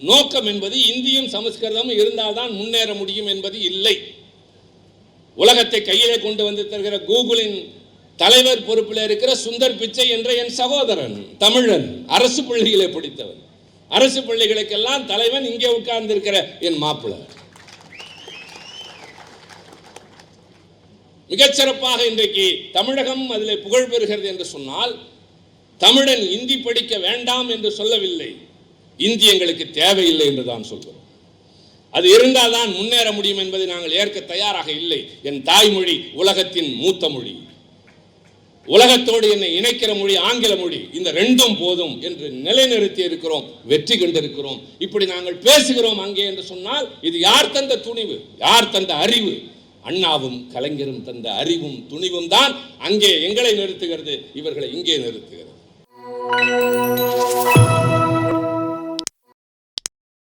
நோக்கம் என்பது இந்தியும் சமஸ்கிருதமும் இருந்தால்தான் முன்னேற முடியும் என்பது இல்லை. உலகத்தை கையிலே கொண்டு வந்து தருகிற கூகுளின் தலைவர் பொறுப்பில் இருக்கிற சுந்தர் பிச்சை என்ற என் சகோதரன் தமிழன் அரசு பள்ளிகளை பிடித்தவன். அரசு பள்ளிகளுக்கெல்லாம் தலைவன் இங்கே உட்கார்ந்திருக்கிற என் மாப்பிள்ளை. மிகச்சிறப்பாக இன்றைக்கு தமிழகம் அதில் புகழ் பெறுகிறது என்று சொன்னால் தமிழன் இந்தி படிக்க வேண்டாம் என்று சொல்லவில்லை. இந்தி எங்களுக்கு தேவையில்லை என்று தான் சொல்கிறோம். அது இருந்தால் தான் முன்னேற முடியும் என்பதை நாங்கள் ஏற்க தயாராக இல்லை. என் தாய்மொழி உலகத்தின் மூத்த மொழி. உலகத்தோடு என்னை இணைக்கிற மொழி ஆங்கில மொழி. இந்த ரெண்டும் போதும் என்று நிலைநிறுத்தி இருக்கிறோம் வெற்றி கண்டிருக்கிறோம். இப்படி நாங்கள் பேசுகிறோம் அங்கே என்று சொன்னால் இது யார் தந்த துணிவு? யார் தந்த அறிவு? அண்ணாவும் கலைஞரும் தந்த அறிவும் துணிவும் தான் அங்கே எங்களை நிறுத்துகிறது இவர்களை இங்கே நிறுத்துகிறது.